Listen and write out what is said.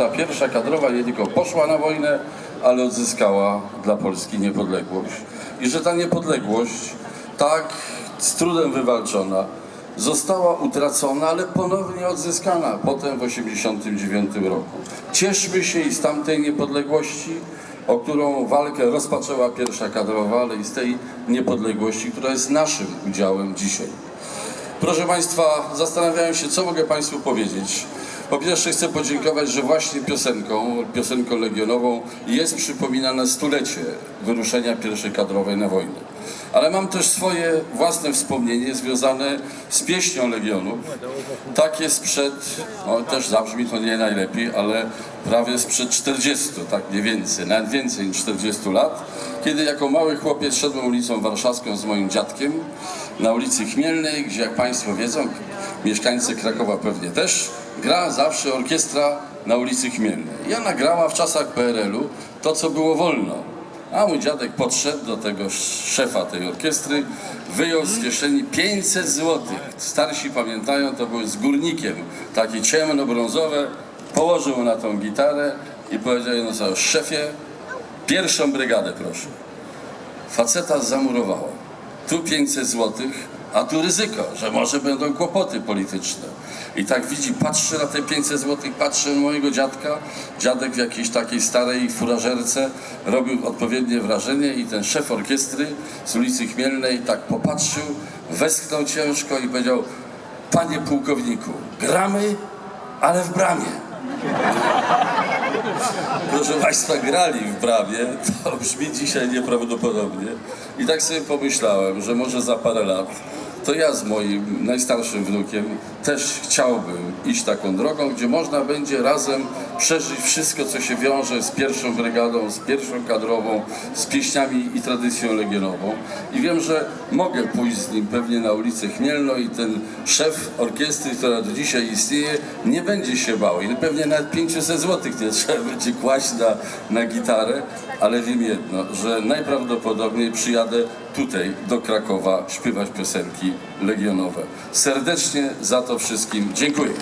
Ta pierwsza kadrowa nie tylko poszła na wojnę, ale odzyskała dla Polski niepodległość. I że ta niepodległość, tak z trudem wywalczona, została utracona, ale ponownie odzyskana potem w 1989 roku. Cieszmy się i z tamtej niepodległości, o którą walkę rozpoczęła pierwsza kadrowa, ale i z tej niepodległości, która jest naszym udziałem dzisiaj. Proszę Państwa, zastanawiałem się, co mogę Państwu powiedzieć. Po pierwsze chcę podziękować, że właśnie piosenką, piosenką legionową jest przypominane stulecie wyruszenia pierwszej kadrowej na wojnę. Ale mam też swoje własne wspomnienie związane z pieśnią Legionów. Takie sprzed, no też zabrzmi to nie najlepiej, ale prawie sprzed 40, tak mniej więcej, nawet więcej niż 40 lat, kiedy jako mały chłopiec szedłem ulicą warszawską z moim dziadkiem na ulicy Chmielnej, gdzie jak Państwo wiedzą, mieszkańcy Krakowa pewnie też, gra zawsze orkiestra na ulicy Chmielnej. I ona grała w czasach PRL-u to, co było wolno. A mój dziadek podszedł do tego szefa tej orkiestry, wyjął z kieszeni 500 złotych. Starsi pamiętają, to były z górnikiem, takie ciemno-brązowe. Położył na tą gitarę i powiedział jedno słowo, szefie, pierwszą brygadę proszę. Faceta zamurowało. Tu 500 złotych, a tu ryzyko, że może będą kłopoty polityczne. I tak widzi, patrzy na te 500 złotych, patrzy na mojego dziadka. Dziadek w jakiejś takiej starej furażerce robił odpowiednie wrażenie i ten szef orkiestry z ulicy Chmielnej tak popatrzył, westchnął ciężko i powiedział Panie pułkowniku, gramy, ale w bramie. Proszę Państwa, grali w bramie, to brzmi dzisiaj nieprawdopodobnie. I tak sobie pomyślałem, że może za parę lat to ja z moim najstarszym wnukiem też chciałbym iść taką drogą, gdzie można będzie razem przeżyć wszystko, co się wiąże z pierwszą brygadą, z pierwszą kadrową, z pieśniami i tradycją legionową. I wiem, że mogę pójść z nim pewnie na ulicę Chmielną i ten szef orkiestry, która do dzisiaj istnieje, nie będzie się bał. I pewnie nawet 500 złotych nie trzeba będzie kłaść na, na gitarę, ale wiem jedno, że najprawdopodobniej przyjadę tutaj do Krakowa śpiewać piosenki legionowe. Serdecznie za to wszystkim dziękuję.